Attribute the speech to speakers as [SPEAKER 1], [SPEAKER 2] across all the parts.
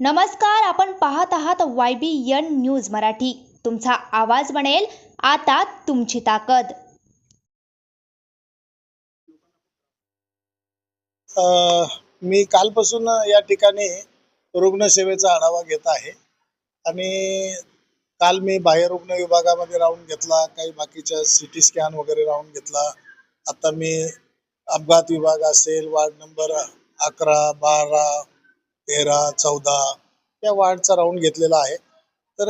[SPEAKER 1] नमस्कार आपण पाहत आहात Y B N news Marathi. तुमचा आवाज बनेल आता तुमची ताकद.
[SPEAKER 2] मी कालपासून या ठिकाणी रुग्णसेवेचा आढावा घेत आहे. आणि काल मी बाह्यरुग्ण विभागामध्ये राहून घेतला काही बाकीच्या सी टी स्कॅन वगैरे राहून घेतला. आता मी अपघात विभाग असेल वार्ड नंबर अकरा बारा तेरा चौदा या वार्डचा राऊंड घेतलेला आहे. तर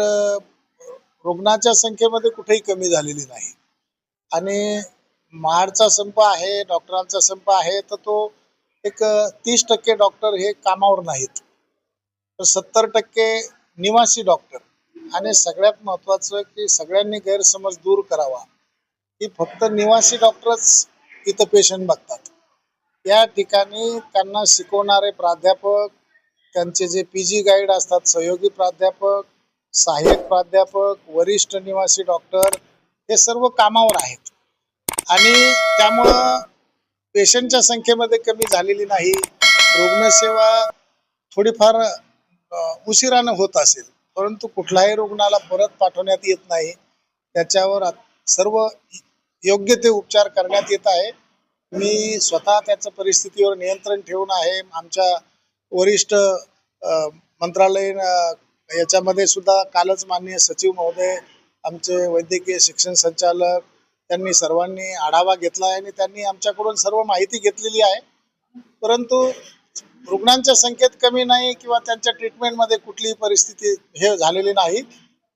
[SPEAKER 2] रुग्णाच्या संख्येमध्ये कुठेही कमी झालेली नाही. आणि महाडचा संप आहे डॉक्टरांचा संप आहे तर तो एक तीस टक्के डॉक्टर हे कामावर नाहीत. तर सत्तर टक्के निवासी डॉक्टर. आणि सगळ्यात महत्वाचं की सगळ्यांनी गैरसमज दूर करावा. की फक्त निवासी डॉक्टरच इथं पेशंट बघतात. या ठिकाणी त्यांना शिकवणारे प्राध्यापक त्यांचे जे पी जी गाईड असतात सहयोगी प्राध्यापक सहाय्यक प्राध्यापक वरिष्ठ निवासी डॉक्टर हे सर्व कामावर आहेत. आणि त्यामुळं पेशंटच्या संख्येमध्ये कमी झालेली नाही. रुग्णसेवा थोडीफार उशिरानं होत असेल. परंतु कुठल्याही रुग्णाला परत पाठवण्यात येत नाही. त्याच्यावर सर्व योग्य ते उपचार करण्यात येत आहे. मी स्वतः त्याचं परिस्थितीवर नियंत्रण ठेवून आहे. आमच्या वरिष्ठ मंत्रालयीन याच्यामध्ये सुद्धा कालच माननीय सचिव महोदय आमचे वैद्यकीय शिक्षण संचालक त्यांनी सर्वांनी आढावा घेतला आहे आणि त्यांनी आमच्याकडून सर्व माहिती घेतलेली आहे. परंतु रुग्णांच्या संख्येत कमी नाही किंवा त्यांच्या ट्रीटमेंटमध्ये कुठलीही परिस्थिती हे झालेली नाही.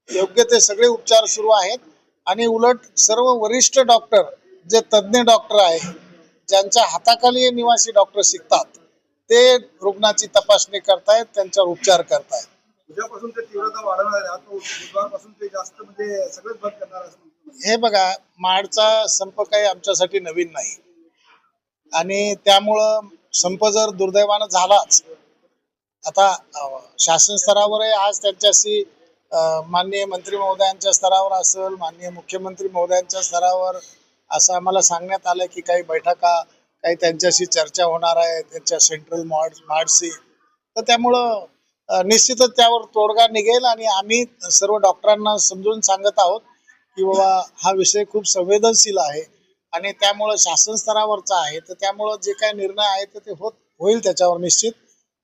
[SPEAKER 2] योग्य ते सगळे उपचार सुरू आहेत आणि उलट सर्व वरिष्ठ डॉक्टर जे तज्ज्ञ डॉक्टर आहे ज्यांच्या हाताखाली निवासी डॉक्टर शिकतात ते रुग्णाची तपासणी करतायत त्यांच्यावर उपचार करतायत.
[SPEAKER 3] उद्यापासून ते तीव्रता वाढवणार आहे. आता बुधवारपासून ते जास्त म्हणजे सगळेच बंद करणार असं म्हणतो.
[SPEAKER 2] हे बघा माडचा संप काही आमच्यासाठी नवीन नाही. आणि त्यामुळं संप जर दुर्दैवानं झालाच आता शासन स्तरावर आज त्यांच्याशी माननीय मंत्री महोदयांच्या स्तरावर असेल माननीय मुख्यमंत्री महोदयांच्या स्तरावर असं आम्हाला सांगण्यात आलं की काही बैठका काही त्यांच्याशी चर्चा होणार आहे त्यांच्या सेंट्रल मॉड मार्डशी तर त्यामुळं निश्चितच त्यावर तोडगा निघेल आणि आम्ही सर्व डॉक्टरांना समजून सांगत आहोत की बाबा हा विषय खूप संवेदनशील आहे आणि त्यामुळं शासन स्तरावरचा आहे. तर त्यामुळं जे काही निर्णय आहे तर ते होत होईल त्याच्यावर निश्चित.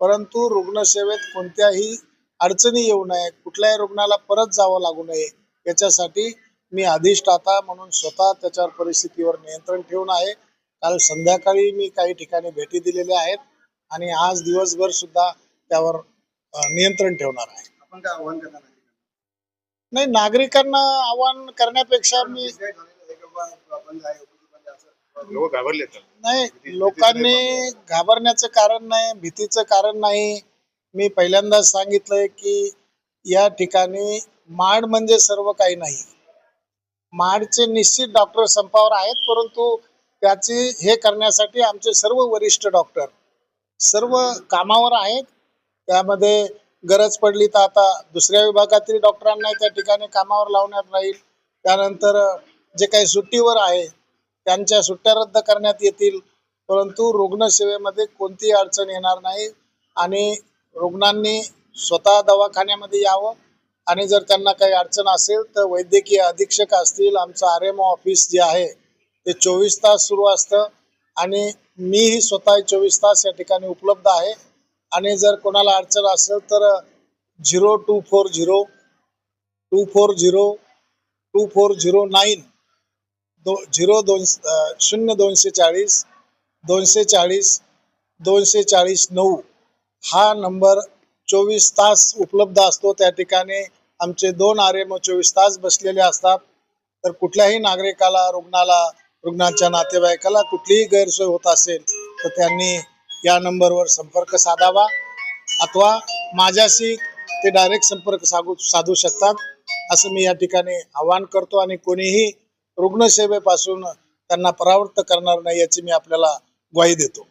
[SPEAKER 2] परंतु रुग्णसेवेत कोणत्याही अडचणी येऊ नये. कुठल्याही रुग्णाला परत जावं लागू नये. याच्यासाठी मी अधिष्ठाता म्हणून स्वतः त्याच्यावर परिस्थितीवर नियंत्रण ठेवून आहे. काल संध्याकाळी मी काही ठिकाणी भेटी दिलेल्या आहेत आणि आज दिवसभर सुद्धा त्यावर नियंत्रण ठेवणार आहे.
[SPEAKER 3] आपण काय आव्हान करणार आहे?
[SPEAKER 2] नाही नागरिकांना आवाहन करण्यापेक्षा मी नाही लोकांनी घाबरण्याचं कारण नाही भीतीचं कारण नाही. मी पहिल्यांदाच सांगितलंय की या ठिकाणी माड म्हणजे सर्व काही नाही. माडचे निश्चित डॉक्टर संपावर आहेत परंतु त्याची हे करण्यासाठी आमचे सर्व वरिष्ठ डॉक्टर सर्व कामावर आहेत. त्यामध्ये गरज पडली तर आता दुसऱ्या विभागातील डॉक्टरांना त्या ठिकाणी कामावर लावण्यात राहील. त्यानंतर जे काही सुट्टीवर आहे त्यांच्या सुट्ट्या रद्द करण्यात येतील. परंतु रुग्णसेवेमध्ये कोणतीही अडचण येणार नाही आणि रुग्णांनी स्वतः दवाखान्यामध्ये यावं आणि जर त्यांना काही अडचण असेल तर वैद्यकीय अधीक्षक असतील आमचं आर एम ऑफिस जे आहे ते चोवीस तास सुरू असतं. आणि मीही स्वतः चोवीस तास या ठिकाणी उपलब्ध आहे. आणि जर कोणाला अडचण असेल तर zero two four zero two four zero two four zero nine दो झिरो दोन शून्य दोनशे चाळीस दोनशे चाळीस दोनशे चाळीस नऊ हा नंबर चोवीस तास उपलब्ध असतो. त्या ठिकाणी आमचे दोन आर एम चोवीस तास बसलेले असतात. तर कुठल्याही नागरिकाला रुग्णाला रुग्णाच्या नातेवाईकाला कुठलीही गैरसोय होत असेल तर त्यांनी या नंबरवर संपर्क साधावा. अथवा माझ्याशी ते डायरेक्ट संपर्क साधू साधू शकतात असं मी या ठिकाणी आवाहन करतो. आणि कोणीही रुग्णसेवेपासून त्यांना परावृत्त करणार नाही याची मी आपल्याला ग्वाही देतो.